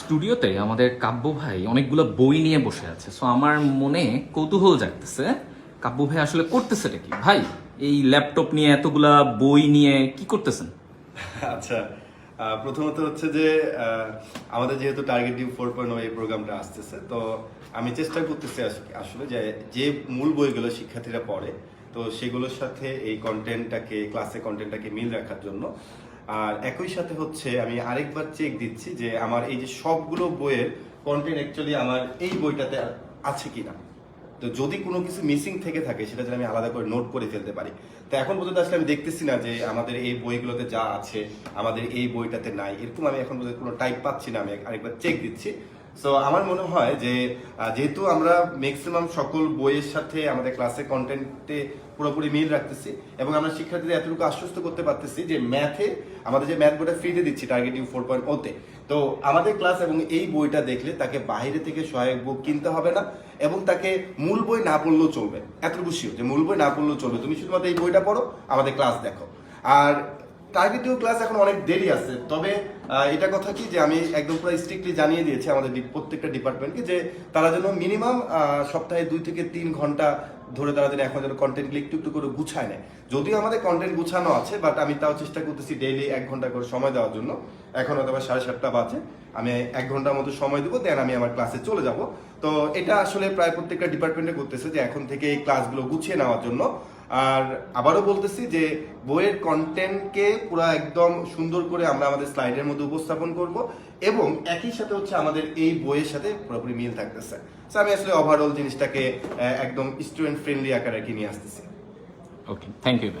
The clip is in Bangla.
স্টুডিওতে আমাদের কাব্য ভাই অনেকগুলো বই নিয়ে বসে আছে। সো আমার মনে কৌতূহল জাগতেছে, কাব্য ভাই আসলে করতেছেটা কি? ভাই, এই ল্যাপটপ নিয়ে এতগুলা বই নিয়ে কি করতেছেন? আচ্ছা প্রথমত হচ্ছে যে আমাদের যেহেতু টার্গেট ডিউ ফোর পয়েন্ট এই প্রোগ্রামটা আসতেছে, তো আমি চেষ্টা করতেছি আসলে যে যে মূল বইগুলো শিক্ষার্থীরা পড়ে, তো সেগুলোর সাথে এই কন্টেন্টটাকে ক্লাসে কন্টেন্টটাকে মিল রাখার জন্য আর একই সাথে হচ্ছে আমি আরেকবার চেক দিচ্ছি যে আমার এই যে সবগুলো বইয়ের কন্টেন্ট অ্যাকচুয়ালি আমার এই বইটাতে আছে কি না তো যদি কোনো কিছু মিসিং থেকে থাকে, সেটা যেন আমি আলাদা করে নোট করে ফেলতে পারি। তো এখন পর্যন্ত আসলে আমি দেখতেছি না যে আমাদের এই বইগুলোতে যা আছে, আমাদের এই বইটাতে নাই। এরকম আমি এখন পর্যন্ত কোনো টাইপ পাচ্ছি না। আমি আরেকবার চেক দিচ্ছি। সো আমার মনে হয় যে যেহেতু আমরা ম্যাক্সিমাম সকল বইয়ের সাথে আমাদের ক্লাসে কন্টেন্টে পুরোপুরি মিল রাখতেছি এবং আমরা শিক্ষার্থীদের এতটুকু আশ্বস্ত করতে পারতেছি যে ম্যাথে আমাদের যে ম্যাথ বইটা ফ্রিতে দিচ্ছি টার্গেট ফোর পয়েন্ট ওতে তো। আমাদের ক্লাস এবং এই বইটা দেখলে তাকে বাইরে থেকে সহায়ক বুক কিনতে হবে না এবং তাকে মূল বই না পড়লেও চলবে। এতটুকু শিও যে মূল বই না পড়লেও চলবে। তুমি শুধুমাত্র এই বইটা পড়ো, আমাদের ক্লাস দেখো। আর টার্গেট ইউ ক্লাস এখন অনেক দেরি আছে, তবে এটা কথা কি যে আমি একদম পুরো স্ট্রিক্টলি জানিয়ে দিয়েছি আমাদের প্রত্যেকটা ডিপার্টমেন্টকে যে তারা যেন মিনিমাম সপ্তাহে দুই থেকে তিন ঘণ্টা ধরে তারা যেন এখন যেন কন্টেন্টগুলো একটু একটু করে গুছায় নেয়। যদিও আমাদের কন্টেন্ট গুছানো আছে বাট আমি তাও চেষ্টা করতেছি ডেইলি এক ঘণ্টা করে সময় দেওয়ার জন্য। এখন হয়তো সাড়ে সাতটা বাজে, আমি এক ঘণ্টার মতো সময় দেবো দেন আমি আমার ক্লাসে চলে যাব। তো এটা আসলে প্রায় প্রত্যেকটা ডিপার্টমেন্টে করতেছে যে এখন থেকে এই ক্লাসগুলো গুছিয়ে নেওয়ার জন্য। আর আবারও বলতেছি যে বইয়ের কন্টেন্টকে পুরো একদম সুন্দর করে আমরা আমাদের স্লাইডের মধ্যে উপস্থাপন করব এবং একই সাথে হচ্ছে আমাদের এই বইয়ের সাথে পুরোপুরি মিল থাকতেছে। সো আমি আসলে ওভারঅল জিনিসটাকে একদম স্টুডেন্ট ফ্রেন্ডলি আকারে নিয়ে আসতেছি। Okay thank you